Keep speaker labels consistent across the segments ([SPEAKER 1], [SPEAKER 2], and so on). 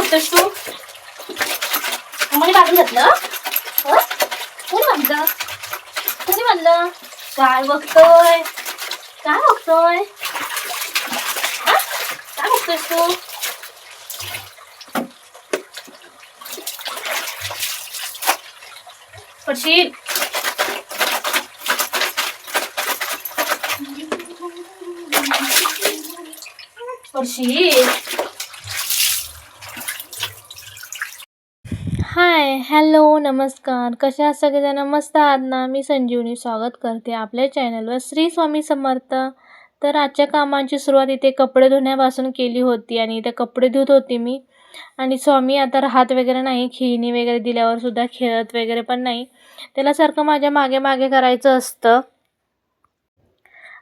[SPEAKER 1] बघतोस तू मला बांधून घातलं हं? कोणी बांधलं कोणी बांधलं काय बघतोय काय बघतोय हं? काय बघतोयस तू पडशील पडशील हॅलो नमस्कार. कशा आहात? सगळेजण मस्त आहात ना? मी संजीवनी स्वागत करते आपल्या चॅनलवर श्री स्वामी समर्थ. तर आजच्या कामाची सुरुवात इथे कपडे धुण्यापासून केली होती आणि इथे कपडे धुत होती मी. आणि स्वामी आता राहत वगैरे नाही. खेळणी वगैरे दिल्यावर सुद्धा खेळत वगैरे पण नाही. त्याला सारखं माझ्या मागे मागे करायचं असतं.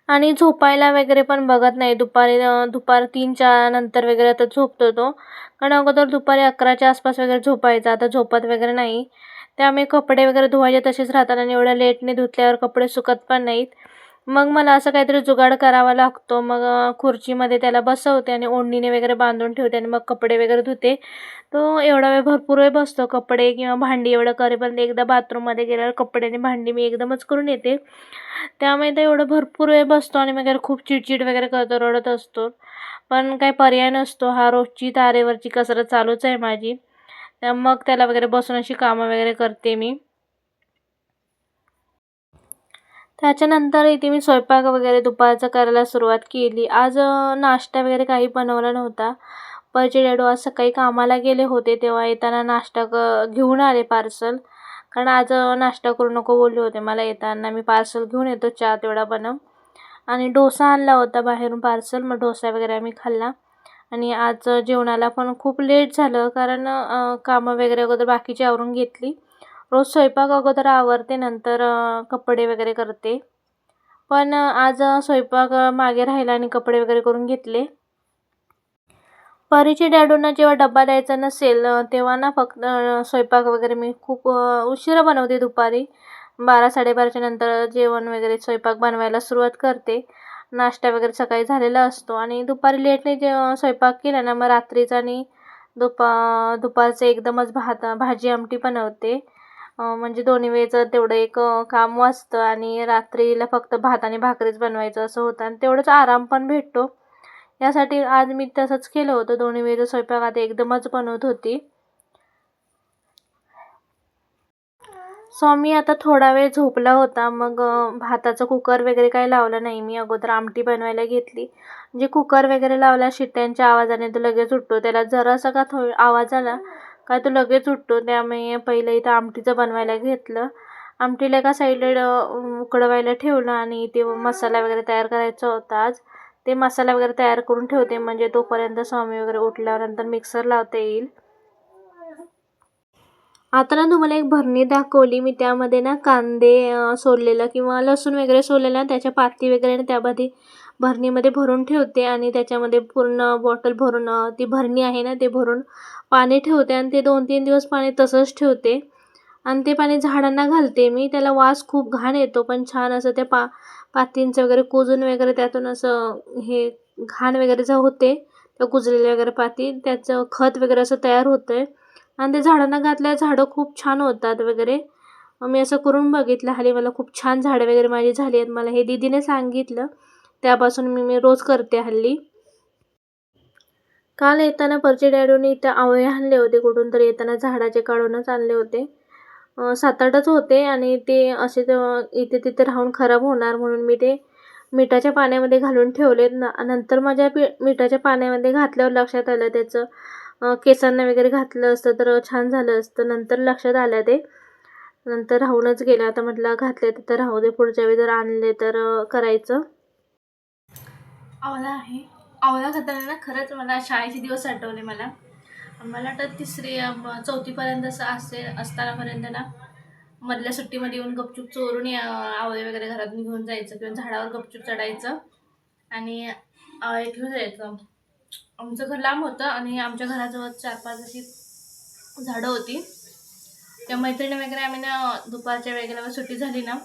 [SPEAKER 1] आणि झोपायला वगैरे पण बघत नाही. दुपारी दुपार तीनच्या नंतर वगैरे आता झोपतो तो. कारण अगोदर दुपारी अकराच्या आसपास वगैरे झोपायचा. आता झोपत वगैरे नाही. त्यामुळे कपडे वगैरे धुवायचे तसेच राहतात आणि एवढ्या लेटने धुतल्यावर कपडे सुकत पण नाहीत. मग मला असं काहीतरी जुगाड करावा लागतो. मग खुर्चीमध्ये त्याला बसवते आणि ओढणीने वगैरे बांधून ठेवते आणि मग कपडे वगैरे धुते. तो एवढा वेळ भरपूर वेळ बसतो कपडे किंवा भांडी एवढं करेपर्यंत एकदा बाथरूममध्ये गेल्यावर कपडे आणि भांडी मी एकदमच करून येते. त्यामुळे तो एवढं भरपूर वेळ बसतो आणि वगैरे खूप चिडचिड वगैरे करतो रडत असतो. पण काही पर्याय नसतो. हा रोजची तारेवरची कसरत चालूच आहे माझी. मग त्याला वगैरे बसून अशी कामं वगैरे करते मी. त्याच्यानंतर इथे मी स्वयंपाक वगैरे दुपारचा करायला सुरुवात केली. आज नाश्ता वगैरे काही बनवला नव्हता. पचे डॅडू आज सकाळी कामाला गेले होते तेव्हा येताना नाश्ता क घेऊन आले पार्सल. कारण आज नाश्ता करू नको बोलले होते मला येताना. मी पार्सल घेऊन येतो चहा तेवढा बनव. आणि डोसा आणला होता बाहेरून पार्सल मग डोसा वगैरे आम्ही खाल्ला. आणि आज जेवणाला पण खूप लेट झालं कारण कामं वगैरे अगोदर बाकीची आवरून घेतली. रोज स्वयंपाक अगोदर आवरते नंतर कपडे वगैरे करते. पण आज स्वयंपाक मागे राहिला आणि कपडे वगैरे करून घेतले. परीचे डॅडूंना जेव्हा डब्बा द्यायचा नसेल तेव्हा ना फक्त स्वयंपाक वगैरे मी खूप उशिरा बनवते दुपारी. बारा साडेबाराच्या नंतर जेवण वगैरे स्वयंपाक बनवायला सुरुवात करते. नाश्ता वगैरे सकाळी झालेला असतो आणि दुपारी लेटने जे स्वयंपाक केला ना मग रात्रीचा आणि दुपा दुपारचं एकदमच भात भाजी आमटी बनवते. म्हणजे दोन्ही वेळचं तेवढं एक काम वाचतं आणि रात्रीला फक्त भात आणि भाकरीच बनवायचं असं होतं आणि तेवढंच आराम पण भेटतो. यासाठी आज मी तसंच केलं होतं. दोन्ही वेळचं स्वयंपाक आता एकदमच बनवत होती. स्वामी आता थोडा वेळ झोपला होता. मग भाताचं कुकर वगैरे काही लावलं नाही. मी अगोदर आमटी बनवायला घेतली. जे कुकर वगैरे लावला शिट्ट्यांच्या आवाजाने तो लगेच उठतो. त्याला जरासा का थो आवाज आला काय तो लगेच उठतो? त्यामुळे पहिलं इथं आमटीचं बनवायला घेतलं. आमटीला एका साईडला उकडवायला ठेवलं आणि ते मसाला वगैरे तयार करायचा होता आज. ते मसाला वगैरे तयार करून ठेवते म्हणजे तोपर्यंत स्वामी वगैरे उठल्यानंतर मिक्सर लावता येईल. आता ना तुम्हाला एक भरणी दाखवली. मी त्यामध्ये ना कांदे सोललेलं किंवा लसूण वगैरे सोललेलं त्याच्या पाती वगैरे ना त्यामध्ये भरणीमध्ये भरून ठेवते आणि त्याच्यामध्ये पूर्ण बॉटल भरून ती भरणी आहे ना ते भरून पाणी ठेवते आणि ते दोन तीन दिवस पाणी तसंच ठेवते. आणि ते पाणी झाडांना घालते मी. त्याला वास खूप घाण येतो पण छान असं त्या पा पातींचं वगैरे कुजून वगैरे त्यातून असं हे घाण वगैरे जे होते त्या कुजलेल्या वगैरे पाती त्याचं खत वगैरे असं तयार होतं आहे आणि ते झाडांना घातल्या झाडं खूप छान होतात वगैरे. मी असं करून बघितलं. हल्ली मला खूप छान झाडं वगैरे माझी झाली आहेत. मला हे दीदीने सांगितलं. त्यापासून मी मी रोज करते हल्ली. काल येताना परचे डॅडोने इथं आवळे आणले होते कुठून तर येताना झाडाचे काढूनच आणले होते. सात आठच होते आणि ते असे इथे तिथे राहून खराब होणार म्हणून मी ते मिठाच्या पाण्यामध्ये घालून ठेवले न. नंतर माझ्या पि मिठाच्या पाण्यामध्ये घातल्यावर लक्षात आलं त्याचं केसांना वगैरे घातलं असतं तर छान झालं असतं. नंतर लक्षात आलं ते. नंतर राहूनच गेलं. आता म्हटलं घातले तर राहू दे पुढच्या वेळी जर आणले तर करायचं. आवळा आहे. आवळा खाताना ना खरंच मला शाळेचे दिवस आठवले मला. मला वाटतं तिसरी चौथीपर्यंत असं असेल असतानापर्यंत ना मधल्या सुट्टीमध्ये येऊन गपचूप चोरून या आवळे वगैरे घरात घेऊन जायचं किंवा झाडावर गपचूप चढायचं आणि आवळे घेऊन जायचं. आमचं घर लांब होतं आणि आमच्या घराजवळ चार पाच अशी झाडं होती. त्या मैत्रिणी वगैरे आम्ही ना दुपारच्या वेळेला सुट्टी झाली ना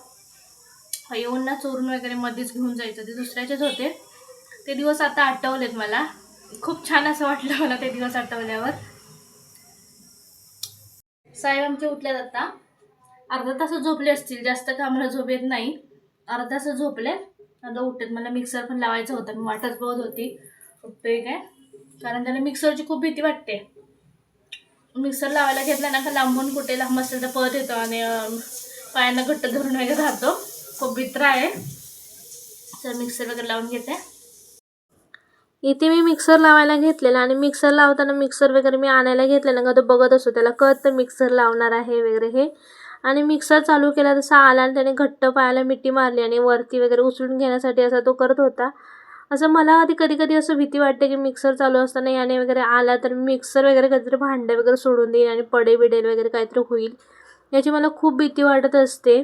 [SPEAKER 1] येऊन ना चोरून वगैरे मध्येच घेऊन जायचं. ते दुसऱ्याचेच होते. ते दिवस आता आठवलेत मला. खूप छान असं वाटलं मला ते दिवस आठवल्यावर. साहेब आमचे उठल्यात आता. अर्धा तास झोपले असतील जास्त कामाला झोप येत नाही. अर्धा तास झोपले आता उठत मला मिक्सर पण लावायचा होता मी वाटच बघत होती. उठतोय काय? कारण त्याला मिक्सरची खूप भीती वाटते. मिक्सर लावायला घेतला ना का लांबून कुठे लांब असेल तर पळत येतो आणि पायांना घट्ट धरून वगैरे राहतो. खूप भित्र आहे. तर मिक्सर वगैरे लावून घेते. इथे मी मिक्सर लावायला घेतलेला आणि मिक्सर लावताना मिक्सर वगैरे मी आणायला घेतलेला का तो बघत असतो त्याला कळतं मिक्सर लावणार आहे वगैरे हे. आणि मिक्सर चालू केला तसा आला आणि त्याने घट्ट पायाला मिठी मारली आणि वरती वगैरे उचलून घेण्यासाठी असा तो करत होता. असं मला आधी कधी कधी असं भीती वाटते की मिक्सर चालू असताना याने वगैरे आला तर मिक्सर वगैरे कधीतरी भांडे वगैरे सोडून देईल आणि पडे बिडेल वगैरे काहीतरी होईल. याची मला खूप भीती वाटत असते.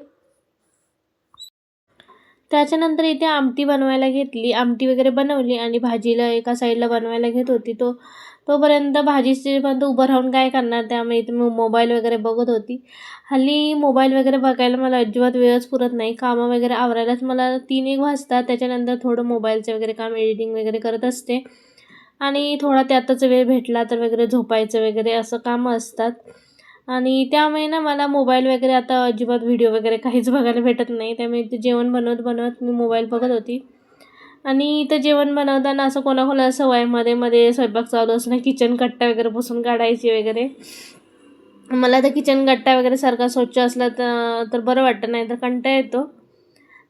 [SPEAKER 1] त्याच्यानंतर इथे आमटी बनवायला घेतली. आमटी वगैरे बनवली आणि भाजीला एका साईडला बनवायला घेत होती. तो तोपर्यंत भाजीपर्यंत उभं राहून काय करणार? त्यामुळे इथे मी मोबाईल वगैरे बघत होती. हल्ली मोबाईल वगैरे बघायला मला अजिबात वेळच पुरत नाही. कामं वगैरे आवरायलाच मला तीन एक वाजतात त्याच्यानंतर थोडं मोबाईलचं वगैरे काम एडिटिंग वगैरे करत असते. आणि थोडा त्यातच वेळ भेटला तर वगैरे झोपायचं वगैरे असं कामं असतात. आणि त्यामुळे ना मला मोबाईल वगैरे आता अजिबात व्हिडिओ वगैरे काहीच बघायला भेटत नाही. त्यामुळे ते जेवण बनवत बनवत मी मोबाईल बघत होती. आणि इथं जेवण बनवताना असं कोणाकोणाला सवयमध्ये मध्ये स्वयंपाक चालू असणं किचन कट्टा वगैरे पुसून काढायची वगैरे. मला तर किचन कट्टा वगैरे सारखा स्वच्छ असला तर तर बरं वाटतं नाही तर कंटा येतो.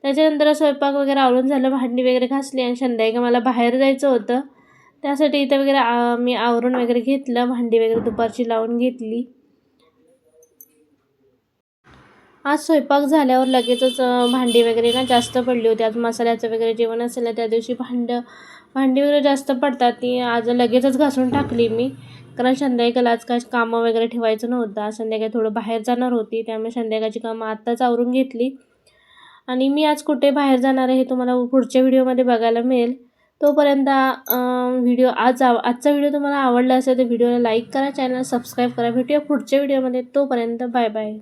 [SPEAKER 1] त्याच्यानंतर स्वयंपाक वगैरे आवरून झालं भांडी वगैरे घासली आणि संध्याकाळी मला बाहेर जायचं होतं. त्यासाठी इथं वगैरे आ मी आवरून वगैरे घेतलं भांडी वगैरे दुपारची लावून घेतली. आज स्वयंपाक झाल्यावर लगेचच भांडी वगैरे ना जास्त पडली होती. आज मसाल्याचं वगैरे जेवण असेल ना त्या दिवशी भांडं भांडी वगैरे जास्त पडतात. ती आज लगेचच घासून टाकली मी. कारण संध्याकाळी आज काय कामं वगैरे ठेवायचं नव्हतं. आज संध्याकाळी थोडं बाहेर जाणार होती. त्यामुळे संध्याकाळची कामं आत्ताच आवरून घेतली. आणि मी आज कुठे बाहेर जाणार आहे हे तुम्हाला पुढच्या व्हिडिओमध्ये बघायला मिळेल. तोपर्यंत व्हिडिओ आज आव आजचा व्हिडिओ तुम्हाला आवडला असेल तर व्हिडिओला लाईक करा चॅनल सबस्क्राईब करा. भेटूया पुढच्या व्हिडिओमध्ये. तोपर्यंत बाय बाय.